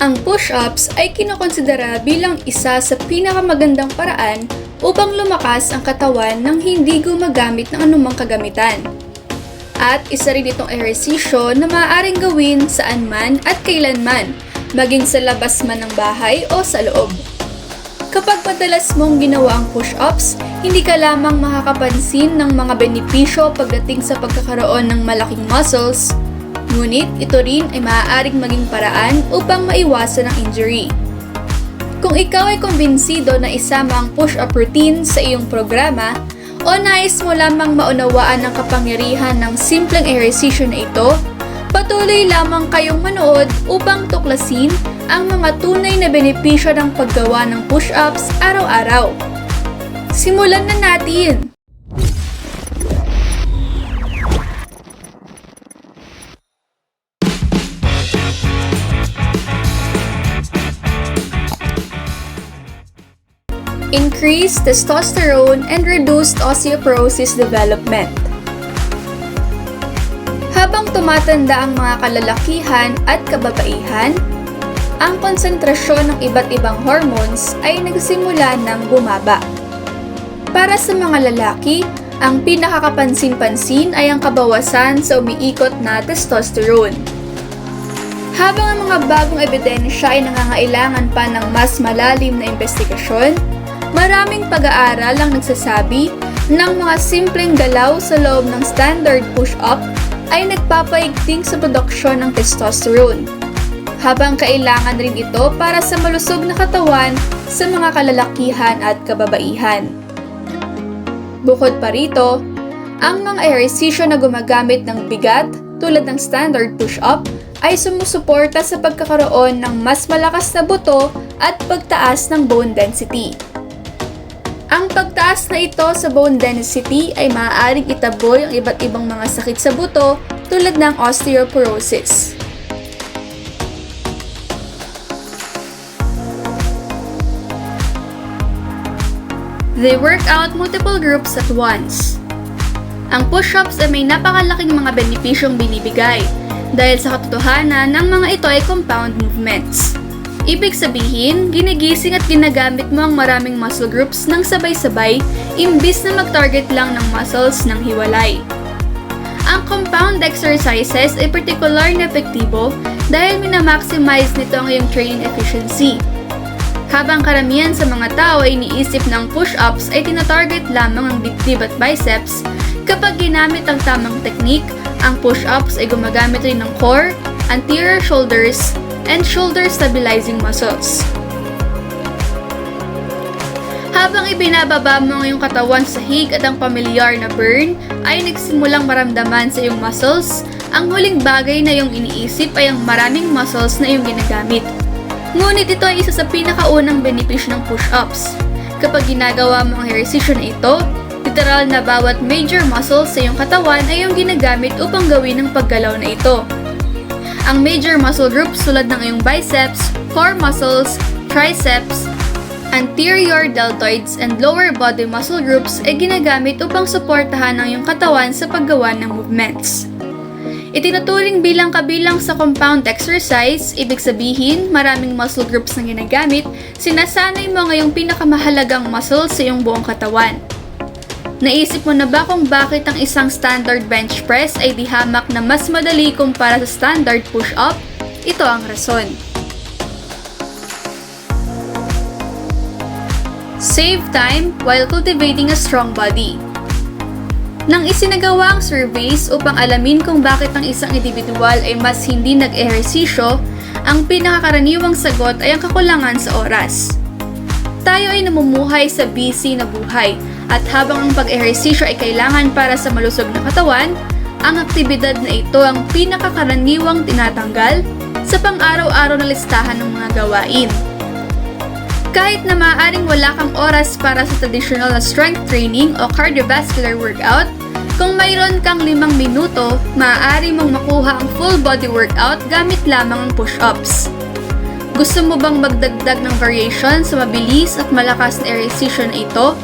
Ang push-ups ay kinokonsidera bilang isa sa pinakamagandang paraan upang lumakas ang katawan nang hindi gumagamit ng anumang kagamitan. At isa rin itong ehersisyo na maaaring gawin saan man at kailanman, maging sa labas man ng bahay o sa loob. Kapag madalas mong ginawa ang push-ups, hindi ka lamang makakapansin ng mga benepisyo pagdating sa pagkakaroon ng malaking muscles, ngunit ito rin ay maaaring maging paraan upang maiwasan ang injury. Kung ikaw ay kumbinsido na isama ang push-up routine sa iyong programa, o nais mo lamang maunawaan ang kapangyarihan ng simpleng ehersisyo na ito, patuloy lamang kayong manood upang tuklasin ang mga tunay na benepisyo ng paggawa ng push-ups araw-araw. Simulan na natin! Increase testosterone and reduced osteoporosis development. Habang tumatanda ang mga kalalakihan at kababaihan, ang konsentrasyon ng iba't ibang hormones ay nagsimula ng bumaba. Para sa mga lalaki, ang pinakakapansin-pansin ay ang kabawasan sa umiikot na testosterone. Habang ang mga bagong ebidensya ay nangangailangan pa ng mas malalim na investigasyon, maraming pag-aaral ang nagsasabi ng mga simpleng galaw sa loob ng standard push-up ay nagpapaigting sa produksyon ng testosterone. Habang kailangan rin ito para sa malusog na katawan sa mga kalalakihan at kababaihan. Bukod pa rito, ang mga ehersisyo na gumagamit ng bigat tulad ng standard push-up ay sumusuporta sa pagkakaroon ng mas malakas na buto at pagtaas ng bone density. Ang pagtaas na ito sa bone density ay maaaring itaboy ang iba't ibang mga sakit sa buto tulad ng osteoporosis. They work out multiple groups at once. Ang push-ups ay may napakalaking mga benepisyong binibigay dahil sa katotohanan ng mga ito ay compound movements. Ibig sabihin, ginigising at ginagamit mo ang maraming muscle groups ng sabay-sabay imbis na mag-target lang ng muscles ng hiwalay. Ang compound exercises ay particular na epektibo dahil minamaximize nito ang iyong training efficiency. Habang karamihan sa mga tao ay iniisip ng push-ups ay tinatarget lamang ang dibdib at biceps, kapag ginamit ang tamang technique, ang push-ups ay gumagamit rin ng core, anterior shoulders, and shoulder stabilizing muscles. Habang ibinababa mo ang iyong katawan sa hig at ang pamilyar na burn ay nagsimulang maramdaman sa iyong muscles, ang huling bagay na iyong iniisip ay ang maraming muscles na iyong ginagamit. Ngunit ito ay isa sa pinakaunang benepisyo ng push-ups. Kapag ginagawa mo ang ehersisyo na ito, literal na bawat major muscle sa iyong katawan ay iyong ginagamit upang gawin ang paggalaw na ito. Ang major muscle groups tulad ng iyong biceps, core muscles, triceps, anterior deltoids, and lower body muscle groups ay ginagamit upang suportahan ang iyong katawan sa paggawa ng movements. Itinuturing bilang kabilang sa compound exercise, ibig sabihin maraming muscle groups na ginagamit, sinasanay mo ngayong pinakamahalagang muscle sa iyong buong katawan. Naisip mo na ba kung bakit ang isang standard bench press ay di hamak na mas madali kumpara sa standard push-up? Ito ang rason. Save time while cultivating a strong body. Nang isinagawa ang surveys upang alamin kung bakit ang isang individual ay mas hindi nag-ehersisyo, ang pinakakaraniwang sagot ay ang kakulangan sa oras. Tayo ay namumuhay sa busy na buhay at habang ang pag-ehersisyo ay kailangan para sa malusog na katawan, ang aktibidad na ito ang pinakakaraniwang tinatanggal sa pang-araw-araw na listahan ng mga gawain. Kahit na maaaring wala kang oras para sa traditional na strength training o cardiovascular workout, kung mayroon kang limang minuto, maaari mong makuha ang full body workout gamit lamang ang push-ups. Gusto mo bang magdagdag ng variation sa mabilis at malakas na ehersisyo na ito?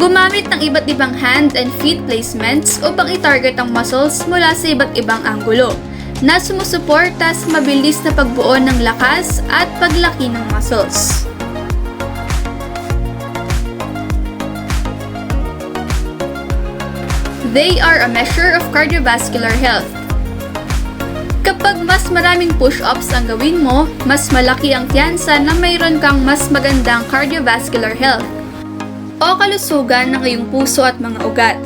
Gumamit ng iba't ibang hand and feet placements upang i-target ang muscles mula sa iba't ibang anggulo. na sumusuporta sa mabilis na pagbuo ng lakas at paglaki ng muscles. They are a measure of cardiovascular health. Kapag mas maraming push-ups ang gawin mo, mas malaki ang tiyansa na mayroon kang mas magandang cardiovascular health o kalusugan ng iyong puso at mga ugat.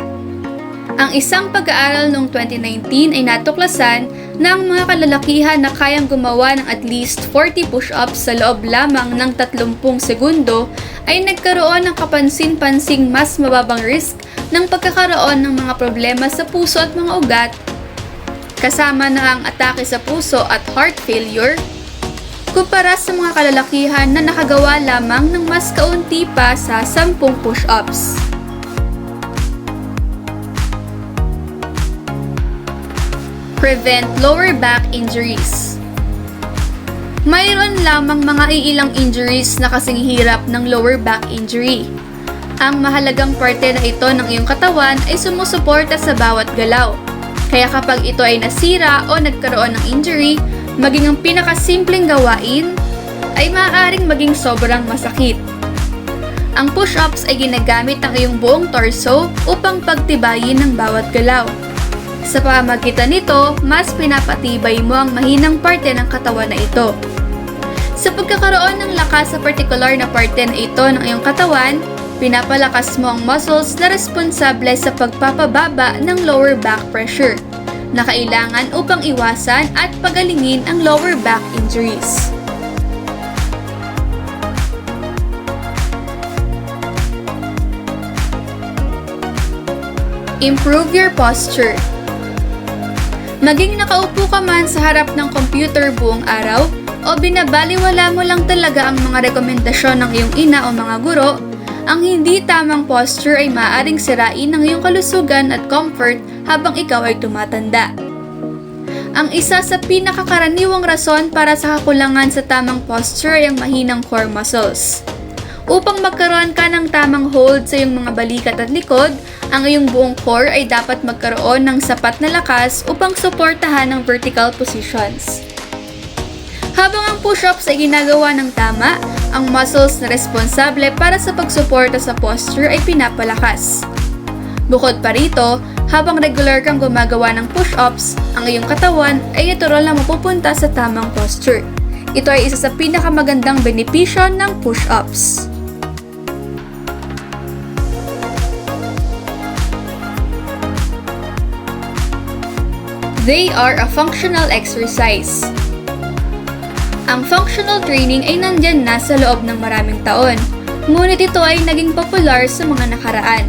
Ang isang pag-aaral noong 2019 ay natuklasan na ang mga kalalakihan na kayang gumawa ng at least 40 push-ups sa loob lamang ng 30 segundo ay nagkaroon ng kapansin-pansing mas mababang risk ng pagkakaroon ng mga problema sa puso at mga ugat, kasama na ang atake sa puso at heart failure, kumpara sa mga kalalakihan na nakagawa lamang ng mas kaunti pa sa 10 push-ups. Prevent lower back injuries. Mayroon lamang mga iilang injuries na kasing hirap ng lower back injury. Ang mahalagang parte na ito ng iyong katawan ay sumusuporta sa bawat galaw. Kaya kapag ito ay nasira o nagkaroon ng injury, maging ang pinakasimpleng gawain ay maaaring maging sobrang masakit. Ang push-ups ay ginagamit ng iyong buong torso upang pagtibayin ng bawat galaw. Sa pamamagitan nito, mas pinapatibay mo ang mahinang parte ng katawan na ito. Sa pagkakaroon ng lakas sa partikular na parte na ito ng iyong katawan, pinapalakas mo ang muscles na responsable sa pagpapababa ng lower back pressure na kailangan upang iwasan at pagalingin ang lower back injuries. Improve your posture. Maging nakaupo ka man sa harap ng computer buong araw o binabaliwala mo lang talaga ang mga rekomendasyon ng iyong ina o mga guro, ang hindi tamang posture ay maaaring sirain ng iyong kalusugan at comfort habang ikaw ay tumatanda. Ang isa sa pinakakaraniwang rason para sa kakulangan sa tamang posture ay ang mahinang core muscles. Upang magkaroon ka ng tamang hold sa iyong mga balikat at likod, ang iyong buong core ay dapat magkaroon ng sapat na lakas upang suportahan ang vertical positions. Habang ang push-ups ay ginagawa ng tama, ang muscles na responsable para sa pagsuporta sa posture ay pinapalakas. Bukod pa rito, habang regular kang gumagawa ng push-ups, ang iyong katawan ay natural na mapupunta sa tamang posture. Ito ay isa sa pinakamagandang benepisyo ng push-ups. They are a functional exercise. Ang functional training ay nandyan na sa loob ng maraming taon, ngunit ito ay naging popular sa mga nakaraan.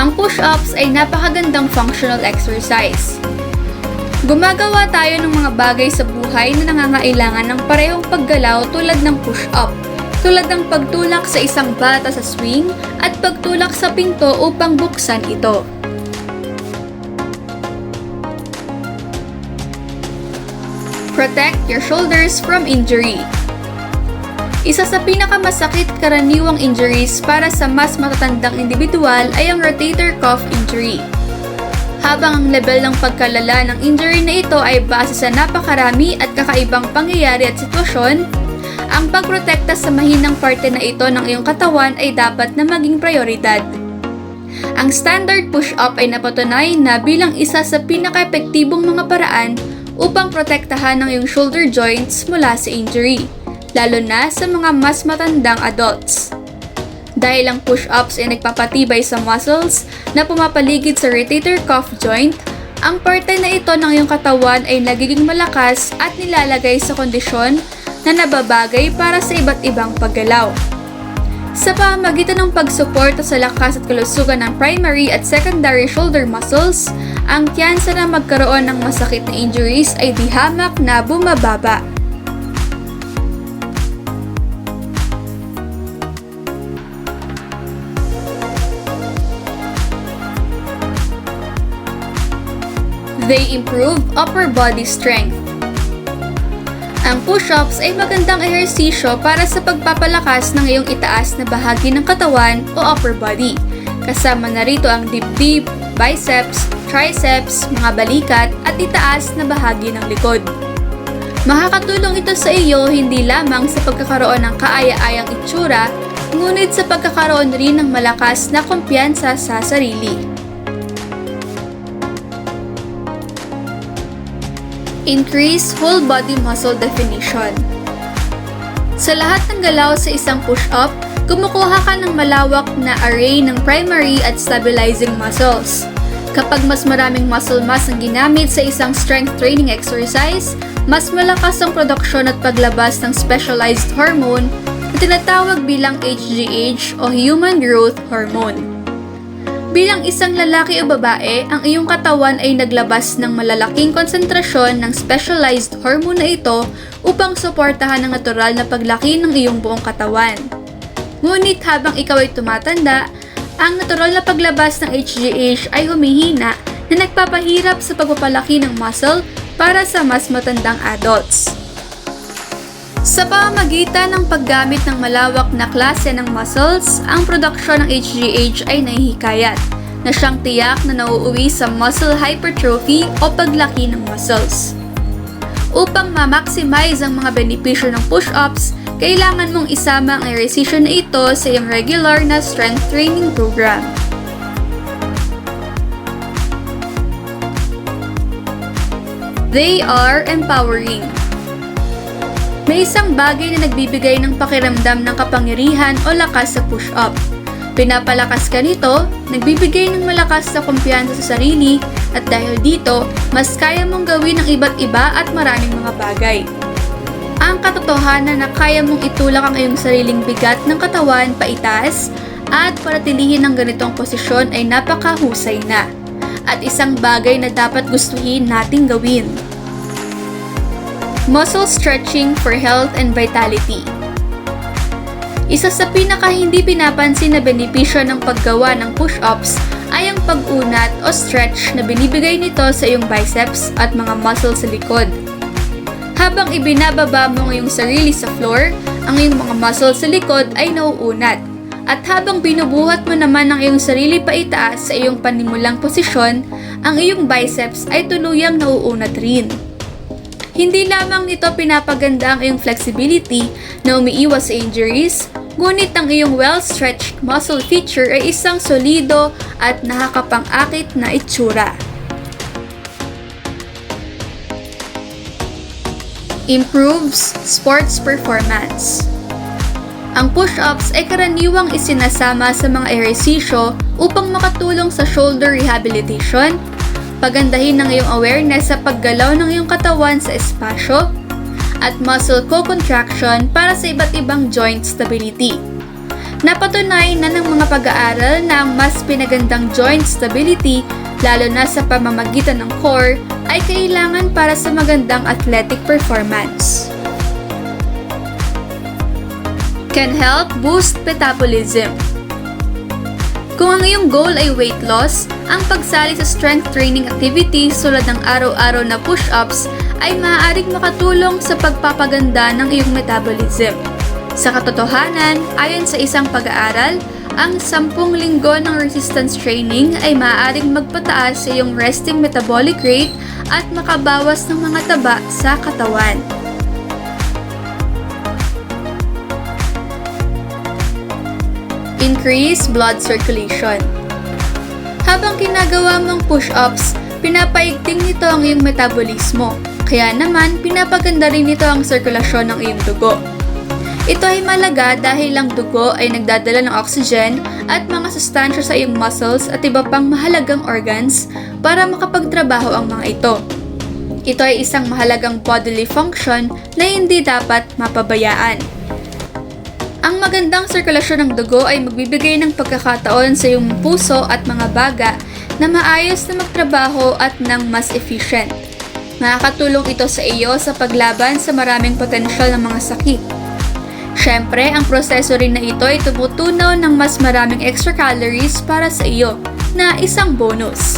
Ang push-ups ay napakagandang functional exercise. Gumagawa tayo ng mga bagay sa buhay na nangangailangan ng parehong paggalaw tulad ng push-up, tulad ng pagtulak sa isang bata sa swing at pagtulak sa pinto upang buksan ito. Protect your shoulders from injury. Isa sa pinakamasakit karaniwang injuries para sa mas matatandang individual ay ang rotator cuff injury. Habang ang level ng pagkalala ng injury na ito ay base sa napakarami at kakaibang pangyayari at sitwasyon, ang pagprotekta sa mahinang parte na ito ng iyong katawan ay dapat na maging prioridad. Ang standard push-up ay napatunay na bilang isa sa pinaka-epektibong mga paraan upang protektahan ang iyong shoulder joints mula sa injury, lalo na sa mga mas matandang adults. Dahil ang push-ups ay nagpapatibay sa muscles na pumapaligid sa rotator cuff joint, ang parte na ito ng iyong katawan ay nagiging malakas at nilalagay sa kondisyon na nababagay para sa iba't ibang paggalaw. Sa pamamagitan ng pagsuporta sa lakas at kalusugan ng primary at secondary shoulder muscles, ang tiyansa na magkaroon ng masakit na injuries ay di hamak na bumababa. They improve upper body strength. Ang push-ups ay magandang ehersisyo para sa pagpapalakas ng iyong itaas na bahagi ng katawan o upper body. Kasama na rito ang dibdib, biceps, triceps, mga balikat at itaas na bahagi ng likod. Makakatulong ito sa iyo hindi lamang sa pagkakaroon ng kaaya-ayang itsura, ngunit sa pagkakaroon rin ng malakas na kumpiyansa sa sarili. Increase whole body muscle definition. Sa lahat ng galaw sa isang push-up, kumukuha ka ng malawak na array ng primary at stabilizing muscles. Kapag mas maraming muscle mass ang ginamit sa isang strength training exercise, mas malakas ang produksyon at paglabas ng specialized hormone na tinatawag bilang HGH o Human Growth Hormone. Bilang isang lalaki o babae, ang iyong katawan ay naglabas ng malalaking konsentrasyon ng specialized hormone na ito upang suportahan ang natural na paglaki ng iyong buong katawan. Ngunit habang ikaw ay tumatanda, ang natural na paglabas ng HGH ay humihina na nagpapahirap sa pagpapalaki ng muscle para sa mas matandang adults. Sa pamamagitan ng paggamit ng malawak na klase ng muscles, ang produksyon ng HGH ay nahihikayat na siyang tiyak na nauuwi sa muscle hypertrophy o paglaki ng muscles. Upang ma-maximize ang mga benepisyo ng push-ups, kailangan mong isama ang ehersisyo na ito sa iyong regular na strength training program. They are empowering. May isang bagay na nagbibigay ng pakiramdam ng kapangyarihan o lakas sa push-up. Pinapalakas ka nito, nagbibigay ng malakas na kumpiyansa sa sarili, at dahil dito, mas kaya mong gawin ang iba't iba at maraming mga bagay. Ang katotohanan na kaya mong itulak ang iyong sariling bigat ng katawan paitaas at paratilihin ng ganitong posisyon ay napakahusay na at isang bagay na dapat gustuhin nating gawin. Muscle stretching for health and vitality. Isa sa pinaka hindi pinapansin na benepisyo ng paggawa ng push-ups ay ang pag-unat o stretch na binibigay nito sa iyong biceps at mga muscles sa likod. Habang ibinababa mo ang iyong sarili sa floor, ang iyong mga muscles sa likod ay nauunat. At habang binubuhat mo naman ang iyong sarili pa itaas sa iyong panimulang posisyon, ang iyong biceps ay tuluyang nauunat rin. Hindi lamang nito pinapaganda ang iyong flexibility na umiiwas sa injuries, ngunit ang iyong well-stretched muscle feature ay isang solido at nakakapang-akit na itsura. Improves sports performance. Ang push-ups ay karaniwang isinasama sa mga ehersisyo upang makatulong sa shoulder rehabilitation, pagandahin ng iyong awareness sa paggalaw ng iyong katawan sa espasyo, at muscle co-contraction para sa iba't ibang joint stability. Napatunay na ng mga pag-aaral na ang mas pinagandang joint stability, lalo na sa pamamagitan ng core, ay kailangan para sa magandang athletic performance. Can help boost metabolism. Kung ang iyong goal ay weight loss, ang pagsali sa strength training activities tulad ng araw-araw na push-ups ay maaaring makatulong sa pagpapaganda ng iyong metabolism. Sa katotohanan, ayon sa isang pag-aaral, ang 10 linggo ng resistance training ay maaaring magpataas sa iyong resting metabolic rate at makabawas ng mga taba sa katawan. Increase blood circulation. Habang ginagawa mong push-ups, pinapaigting nito ang iyong metabolismo, kaya naman pinapaganda rin nito ang sirkulasyon ng iyong dugo. Ito ay malaga dahil ang dugo ay nagdadala ng oxygen at mga sustansya sa iyong muscles at iba pang mahalagang organs para makapagtrabaho ang mga ito. Ito ay isang mahalagang bodily function na hindi dapat mapabayaan. Ang magandang sirkulasyon ng dugo ay magbibigay ng pagkakataon sa iyong puso at mga baga na maayos na magtrabaho at ng mas efficient. Makakatulong ito sa iyo sa paglaban sa maraming potensyal ng mga sakit. Siyempre, ang proseso rin na ito ay tumutunaw ng mas maraming extra calories para sa iyo na isang bonus.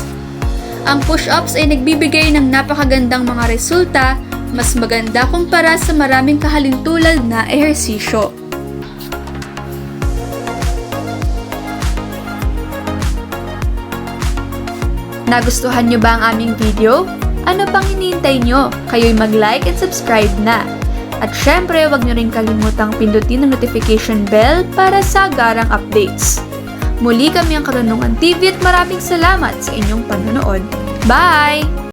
Ang push-ups ay nagbibigay ng napakagandang mga resulta, mas maganda kumpara sa maraming kahalintulad na ehersisyo. Nagustuhan nyo ba ang aming video? Ano pang hinihintay nyo? Kayo'y mag-like and subscribe na. At syempre, huwag nyo rin kalimutang pindutin ang notification bell para sa garang updates. Muli kami ang Karunungan TV at maraming salamat sa inyong panonood. Bye!